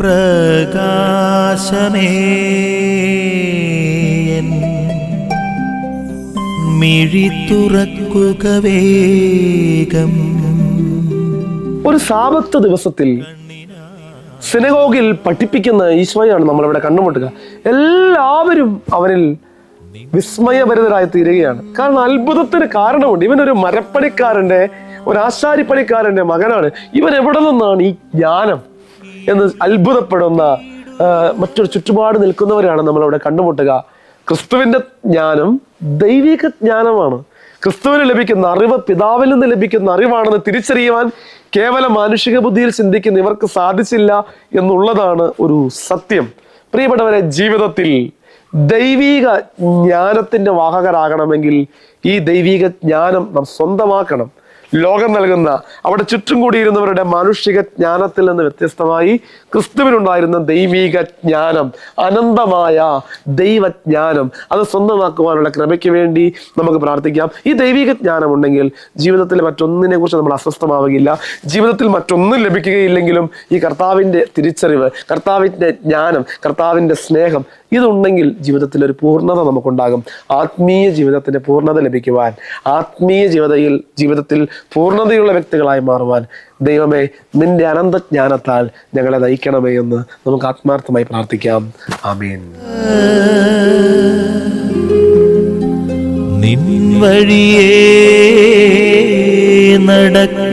പ്രകാശമേ. മിഴി വേഗം. ഒരു സാപത്ത് ദിവസത്തിൽ സിനഗോഗിൽ പഠിപ്പിക്കുന്ന ഈശോയാണ് നമ്മളിവിടെ കണ്ടുമുട്ടുക. എല്ലാവരും അവനിൽ വിസ്മയഭരിതരായി തീരുകയാണ് കാരണം അത്ഭുതത്തിന് കാരണമുണ്ട്. ഇവനൊരു മരപ്പണിക്കാരന്റെ ഒരു ആശാരിപ്പണിക്കാരന്റെ മകനാണ്. ഇവൻ എവിടെ നിന്നാണ് ഈ ജ്ഞാനം? എന്ന് അത്ഭുതപ്പെടുന്ന മറ്റൊരു ചുറ്റുപാട് നിൽക്കുന്നവരാണ് നമ്മൾ അവിടെ കണ്ടുമുട്ടുക. ക്രിസ്തുവിന്റെ ജ്ഞാനം ദൈവിക ജ്ഞാനമാണ്. ക്രിസ്തുവിന് ലഭിക്കുന്ന അറിവ് പിതാവിൽ നിന്ന് ലഭിക്കുന്ന അറിവാണെന്ന് തിരിച്ചറിയുവാൻ കേവലം മാനുഷിക ബുദ്ധിയിൽ ചിന്തിക്കുന്ന ഇവർക്ക് സാധിച്ചില്ല എന്നുള്ളതാണ് ഒരു സത്യം. പ്രിയപ്പെട്ടവരെ ജീവിതത്തിൽ ദൈവിക ജ്ഞാനത്തിന്റെ വാഹകരാകണമെങ്കിൽ ഈ ദൈവിക ജ്ഞാനം നാം സ്വന്തമാക്കണം. ലോകം നൽകുന്ന അവിടെ ചുറ്റും കൂടിയിരുന്നവരുടെ മാനുഷിക ജ്ഞാനത്തിൽ നിന്ന് വ്യത്യസ്തമായി ക്രിസ്തുവിനുണ്ടായിരുന്ന ദൈവീക ജ്ഞാനം അനന്തമായ ദൈവജ്ഞാനം അത് സ്വന്തമാക്കുവാനുള്ള ക്രമയ്ക്ക് വേണ്ടി നമുക്ക് പ്രാർത്ഥിക്കാം. ഈ ദൈവിക ജ്ഞാനം ഉണ്ടെങ്കിൽ ജീവിതത്തിൽ മറ്റൊന്നിനെ കുറിച്ച് നമ്മൾ അസ്വസ്ഥമാവുകയില്ല. ജീവിതത്തിൽ മറ്റൊന്നും ലഭിക്കുകയില്ലെങ്കിലും ഈ കർത്താവിന്റെ തിരിച്ചറിവ് കർത്താവിന്റെ ജ്ഞാനം കർത്താവിന്റെ സ്നേഹം ഇതുണ്ടെങ്കിൽ ജീവിതത്തിൽ ഒരു പൂർണത നമുക്കുണ്ടാകും. ആത്മീയ ജീവിതത്തിന്റെ പൂർണത ലഭിക്കുവാൻ ആത്മീയ ജീവിതയിൽ ജീവിതത്തിൽ പൂർണതയുള്ള വ്യക്തികളായി മാറുവാൻ ദൈവമേ നിന്റെ അനന്തജ്ഞാനത്താൽ ഞങ്ങളെ നയിക്കണമേ എന്ന് നമുക്ക് ആത്മാർത്ഥമായി പ്രാർത്ഥിക്കാം. ആമീൻ. നിൻ നടക്ക